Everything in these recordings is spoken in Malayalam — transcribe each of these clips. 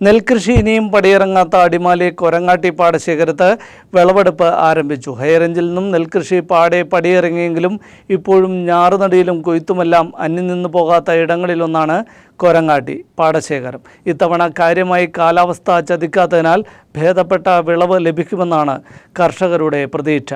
നെൽകൃഷി ഇനിയും പടിയിറങ്ങാത്ത അടിമാലി കൊരങ്ങാട്ടി പാടശേഖരത്ത് വിളവെടുപ്പ് ആരംഭിച്ചു. ഹൈറേഞ്ചിൽ നിന്നും നെൽകൃഷി പാടെ പടിയിറങ്ങിയെങ്കിലും ഇപ്പോഴും ഞാറുനടിയിലും കൊയ്ത്തുമെല്ലാം അന്യം നിന്ന് പോകാത്ത ഇടങ്ങളിലൊന്നാണ് കൊരങ്ങാട്ടി പാടശേഖരം ഇത്തവണ കാര്യമായി കാലാവസ്ഥ ചതിക്കാത്തതിനാൽ ഭേദപ്പെട്ട വിളവ് ലഭിക്കുമെന്നാണ് കർഷകരുടെ പ്രതീക്ഷ.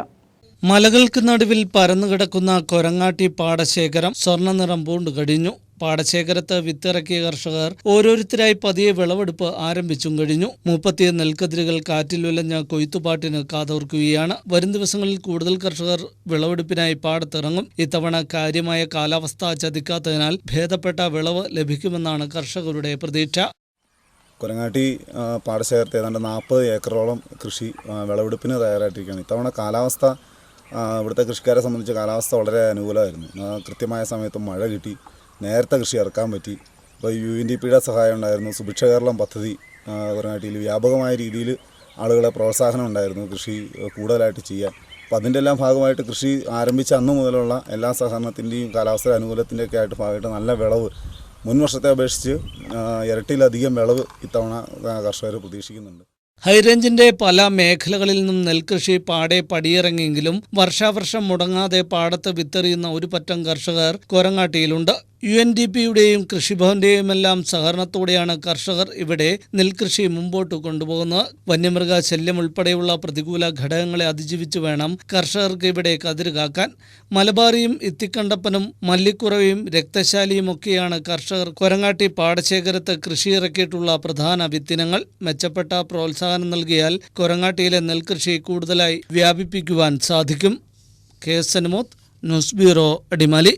മലകൾക്ക് നടുവിൽ പരന്നുകിടക്കുന്ന കൊരങ്ങാട്ടി പാടശേഖരം സ്വർണ നിറം പൂണ്ടു കഴിഞ്ഞു. പാടശേഖരത്ത് വിത്തിറക്കിയ കർഷകർ ഓരോരുത്തരായി പതിയെ വിളവെടുപ്പ് ആരംഭിച്ചും കഴിഞ്ഞു. മുപ്പത്തിയ നെൽക്കതിരുകൾ കാറ്റിൽ ഉലഞ്ഞ കൊയ്ത്തുപാട്ടിന് കാതോർക്കുകയാണ്. വരും ദിവസങ്ങളിൽ കൂടുതൽ കർഷകർ വിളവെടുപ്പിനായി പാടത്തിറങ്ങും. ഇത്തവണ കാര്യമായ കാലാവസ്ഥ ചതിക്കാത്തതിനാൽ ഭേദപ്പെട്ട വിളവ് ലഭിക്കുമെന്നാണ് കർഷകരുടെ പ്രതീക്ഷ. കൊരങ്ങാട്ടി പാടശേഖരത്തെ ഏതാണ്ട് നാൽപ്പത് ഏക്കറോളം കൃഷി വിളവെടുപ്പിന് തയ്യാറായിട്ടിരിക്കുകയാണ്. ഇത്തവണ കാലാവസ്ഥ ഇവിടുത്തെ കൃഷിക്കാരെ സംബന്ധിച്ച് കാലാവസ്ഥ വളരെ അനുകൂലമായിരുന്നു. കൃത്യമായ സമയത്ത് മഴ കിട്ടി നേരത്തെ കൃഷി ഇറക്കാൻ പറ്റി. ഇപ്പോൾ യു എൻ ഡി പിയുടെ സഹായം ഉണ്ടായിരുന്നു സുഭിക്ഷ കേരളം പദ്ധതി കൊരങ്ങാട്ടിയിൽ വ്യാപകമായ രീതിയിൽ ആളുകളെ പ്രോത്സാഹനം ഉണ്ടായിരുന്നു കൃഷി കൂടുതലായിട്ട് ചെയ്യാൻ. അപ്പോൾ അതിന്റെ എല്ലാം ഭാഗമായിട്ട് കൃഷി ആരംഭിച്ച അന്ന് മുതലുള്ള എല്ലാ സഹകരണത്തിന്റെയും കാലാവസ്ഥ അനുകൂലത്തിന്റെയൊക്കെ ആയിട്ട് ഭാഗമായിട്ട് നല്ല വിളവ് മുൻ വർഷത്തെ അപേക്ഷിച്ച് ഇരട്ടിയിലധികം വിളവ് ഇത്തവണ കർഷകർ പ്രതീക്ഷിക്കുന്നുണ്ട്. ഹൈറേഞ്ചിന്റെ പല മേഖലകളിൽ നിന്നും നെൽകൃഷി പാടെ പടിയിറങ്ങിയെങ്കിലും വർഷാവർഷം മുടങ്ങാതെ പാടത്ത് വിത്തെറിയുന്ന ഒരു പറ്റം കർഷകർ കൊരങ്ങാട്ടിയിലുണ്ട്. യു എൻ ഡി പിയുടെയും കൃഷിഭവന്റെയും എല്ലാം സഹകരണത്തോടെയാണ് കർഷകർ ഇവിടെ നെൽകൃഷി മുമ്പോട്ട് കൊണ്ടുപോകുന്നത്. വന്യമൃഗ ശല്യം ഉൾപ്പെടെയുള്ള പ്രതികൂല ഘടകങ്ങളെ അതിജീവിച്ചു വേണം കർഷകർക്ക് ഇവിടെ കതിരുകാക്കാൻ മലബാറിയും ഇത്തിക്കണ്ടപ്പനും മല്ലിക്കുറവയും രക്തശാലിയും ഒക്കെയാണ് കർഷകർ കൊരങ്ങാട്ടി പാടശേഖരത്ത് കൃഷിയിറക്കിയിട്ടുള്ള പ്രധാന വിത്തിനങ്ങൾ. മെച്ചപ്പെട്ട പ്രോത്സാഹനം നൽകിയാൽ കൊരങ്ങാട്ടിയിലെ നെൽകൃഷി കൂടുതലായി വ്യാപിപ്പിക്കുവാൻ സാധിക്കും. K S Anumod news bureau Adimali.